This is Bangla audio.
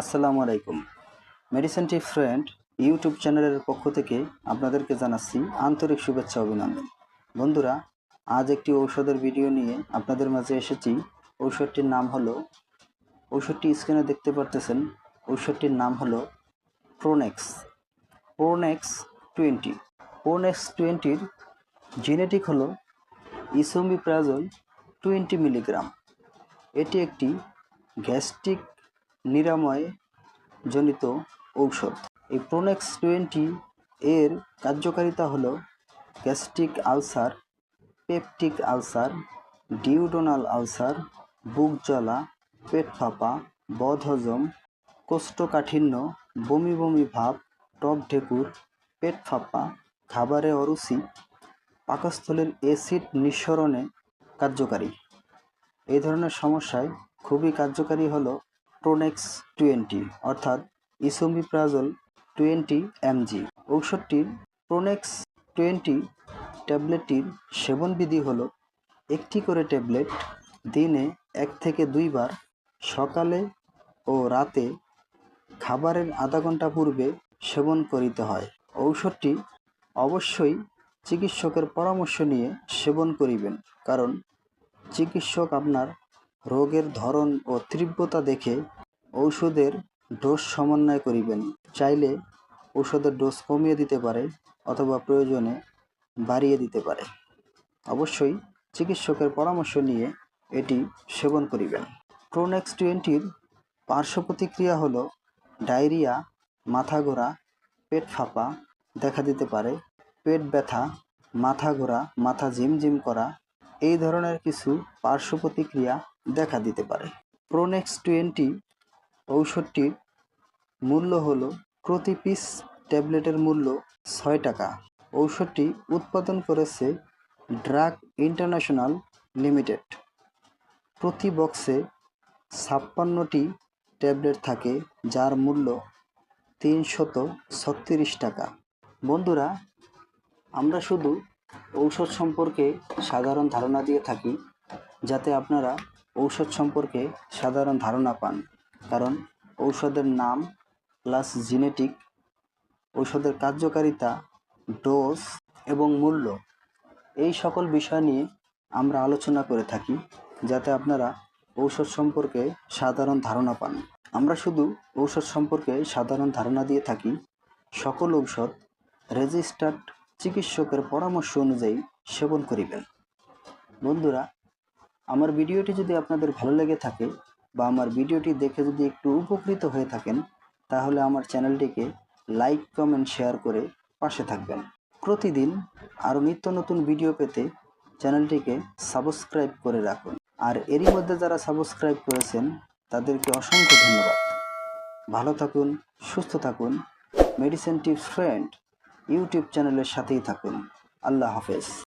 আসসালামু আলাইকুম। মেডিসিন টিপ ফ্রেন্ড ইউটিউব চ্যানেলের পক্ষ থেকে আপনাদেরকে জানাচ্ছি আন্তরিক শুভেচ্ছা অভিনন্দন। বন্ধুরা, আজ একটি ঔষধের ভিডিও নিয়ে আপনাদের মাঝে এসেছি। ঔষধটির নাম হলো, ঔষধটি স্ক্রিনে দেখতে পারতেছেন, ঔষধটির নাম হলো প্রোনেক্স প্রোনেক্স টোয়েন্টি প্রোনেক্স টোয়েন্টির জেনেটিক হলো ইসোমিপ্রাজল টোয়েন্টি মিলিগ্রাম এটি একটি গ্যাস্ট্রিক নিরাময় জনিত ঔষধ। এই প্রোনেক্স টোয়েন্টি এর কার্যকারিতা হলো gastric ulcer, peptic ulcer, duodenal ulcer, বুক জ্বালা, পেট ফাঁপা, বদহজম, কোষ্ঠকাঠিন্য, বমি বমি ভাব, টক ঢেকুর, পেট ফাঁপা, খাবারে অরুচি, পাকস্থলীর অ্যাসিড নিঃসরণে কার্যকারী। এই ধরনের সমস্যায় খুবই কার্যকারী হলো প্রোনেক্স টোয়েন্টি অর্থাৎ ইসোমিপ্রাজল টোয়েন্টি এমজি ঔষধটির প্রোনেক্স টোয়েন্টি ট্যাবলেটটির সেবনবিধি হলো, একটি করে ট্যাবলেট দিনে এক থেকে দুইবার সকালে ও রাতে খাবারের আধা ঘণ্টা পূর্বে সেবন করিতে হয়। ঔষধটি অবশ্যই চিকিৎসকের পরামর্শ নিয়ে সেবন করিবেন, কারণ চিকিৎসক আপনার রোগের ধরন ও তীব্রতা দেখে ঔষধের ডোজ সমন্বয় করিবেন। চাইলে ঔষধের ডোজ কমিয়ে দিতে পারে অথবা প্রয়োজনে বাড়িয়ে দিতে পারে। অবশ্যই চিকিৎসকের পরামর্শ নিয়ে এটি সেবন করিবেন। প্রোনেক্স টোয়েন্টির পার্শ্ব প্রতিক্রিয়া হলো ডায়রিয়া, মাথা ঘোরা, পেট ফাঁপা দেখা দিতে পারে। পেট ব্যথা, মাথা ঘোরা, মাথা ঝিমঝিম করা এই ধরনের কিছু পার্শ্ব প্রতিক্রিয়া দেখা দিতে পারে। প্রোনেক্স টোয়েন্টি ঔষধটির মূল্য হলো প্রতি পিস ট্যাবলেটের মূল্য ছয় টাকা। ঔষধটি উৎপাদন করেছে ড্রাগ ইন্টারন্যাশনাল লিমিটেড। প্রতি বক্সে ছাপ্পান্নটি ট্যাবলেট থাকে, যার মূল্য তিনশত ছত্রিশ টাকা। বন্ধুরা, আমরা শুধু ঔষধ সম্পর্কে সাধারণ ধারণা দিয়ে থাকি, যাতে আপনারা ঔষধ সম্পর্কে সাধারণ ধারণা পান। কারণ ঔষধের নাম প্লাস জিনেটিক। ঔষধের কার্যকারিতা, ডোজ এবং মূল্য এই সকল বিষয় নিয়ে আমরা আলোচনা করে থাকি, যাতে আপনারা ঔষধ সম্পর্কে সাধারণ ধারণা পান। আমরা শুধু ঔষধ সম্পর্কে সাধারণ ধারণা দিয়ে থাকি, সকল ঔষধ রেজিস্টার্ড চিকিৎসকের পরামর্শ অনুযায়ী সেবন করিবেন। বন্ধুরা, আমার ভিডিওটি যদি আপনাদের ভালো লেগে থাকে বা আমার ভিডিওটি দেখে যদি একটু উপকৃত হয়ে থাকেন, তাহলে আমার চ্যানেলটিকে লাইক, কমেন্ট, শেয়ার করে পাশে থাকবেন। প্রতিদিন আরও নিত্য নতুন ভিডিও পেতে চ্যানেলটিকে সাবস্ক্রাইব করে রাখুন। আর এরই মধ্যে যারা সাবস্ক্রাইব করেছেন, তাদেরকে অসংখ্য ধন্যবাদ। ভালো থাকুন, সুস্থ থাকুন মেডিসিন টিপস ফ্রেন্ড ইউটিউব চ্যানেলের সাথেই থাকুন। আল্লাহ হাফেজ।